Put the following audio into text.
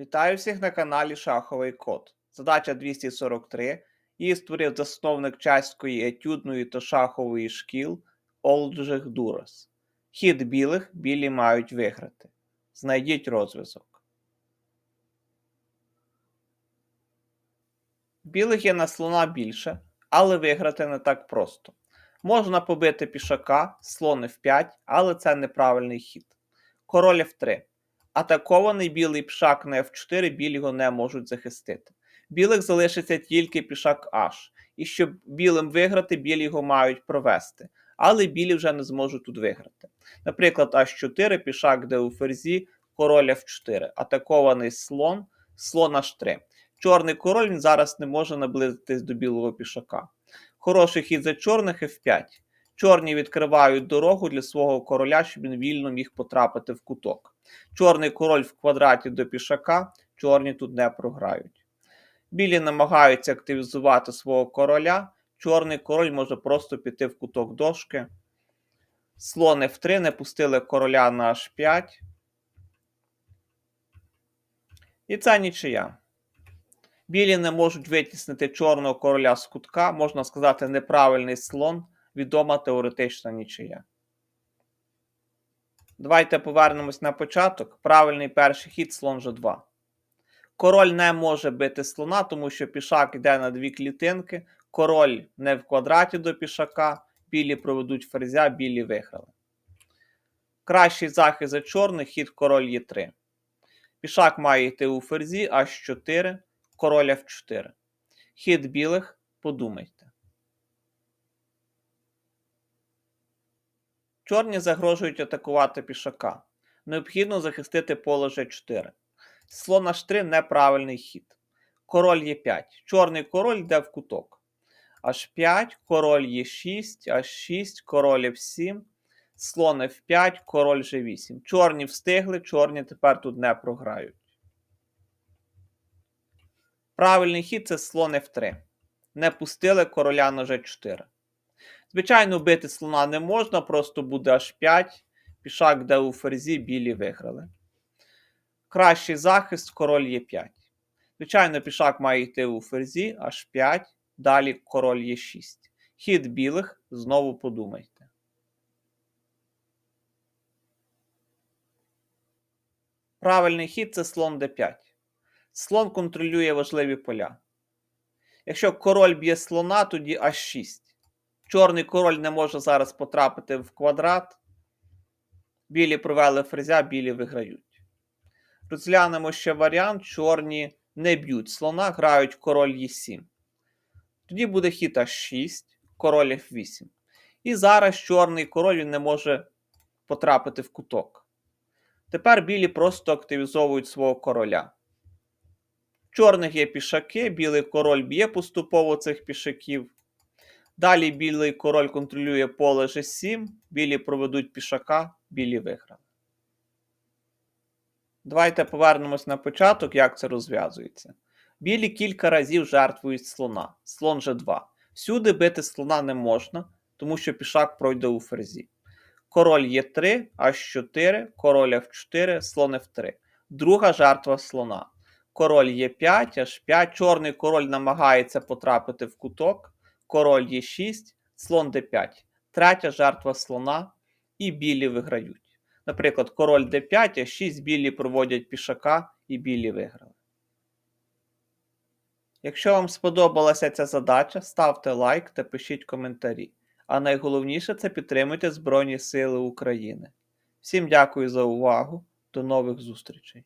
Вітаю всіх на каналі Шаховий Код. Задача 243. Її створив засновник чеської етюдної та шахової шкіл Олджих Дурас. Хід білих білі мають виграти. Знайдіть розв'язок. Білих є на слона більше, але виграти не так просто. Можна побити пішака, слон f5, але це неправильний хід. Король f3. Атакований білий пішак на F4, білі його не можуть захистити. Білих залишиться тільки пішак H. І щоб білим виграти, білі його мають провести. Але білі вже не зможуть тут виграти. Наприклад, H4, пішак де у ферзі, король F4. Атакований слон, слон H3. Чорний король він зараз не може наблизитись до білого пішака. Хороший хід за чорних F5. Чорні відкривають дорогу для свого короля, щоб він вільно міг потрапити в куток. Чорний король в квадраті до пішака, чорні тут не програють. Білі намагаються активізувати свого короля. Чорний король може просто піти в куток дошки. Слон F3 не пустили короля на H5. І це нічия. Білі не можуть витіснити чорного короля з кутка, можна сказати, неправильний слон, відома теоретична нічия. Давайте повернемось на початок. Правильний перший хід слон G2. Король не може бити слона, тому що пішак йде на дві клітинки. Король не в квадраті до пішака. Білі проведуть ферзя, білі виграли. Кращий захист за чорний хід король Е3. Пішак має йти у ферзі, H4, король F4. Хід білих, подумайте. Чорні загрожують атакувати пішака. Необхідно захистити поле G4. Слон H3 неправильний хід. Король Е5. Чорний король йде в куток. H5, король Е6, H6, король F7, слон F5, король G8. Чорні встигли, чорні тепер тут не програють. Правильний хід це слон F3. Не пустили короля на G4. Звичайно, бити слона не можна, просто буде H5. Пішак, де у ферзі, білі виграли. Кращий захист король Е5. Звичайно, пішак має йти у ферзі, H5, далі король Е6. Хід білих, знову подумайте. Правильний хід це слон d5. Слон контролює важливі поля. Якщо король б'є слона, тоді H6. Чорний король не може зараз потрапити в квадрат. Білі провели ферзя, білі виграють. Розглянемо ще варіант: чорні не б'ють слона, грають король Е7. Тоді буде хід H6, король F8. І зараз чорний король не може потрапити в куток. Тепер білі просто активізовують свого короля. Чорних є пішаки, білий король б'є поступово цих пішаків. Далі білий король контролює поле G7, білі проведуть пішака, білі виграли. Давайте повернемось на початок, як це розв'язується. Білі кілька разів жертвують слона. Слон G2. Всюди бити слона не можна, тому що пішак пройде у ферзі. Король Е3, H4, король F4, слон F3. Друга жертва слона. Король Е5, H5. Чорний король намагається потрапити в куток. Король Е6, слон d5. Третя жертва слона. І білі виграють. Наприклад, король d5, а 6 білі проводять пішака і білі виграли. Якщо вам сподобалася ця задача, ставте лайк та пишіть коментарі. А найголовніше це підтримуйте Збройні Сили України. Всім дякую за увагу. До нових зустрічей!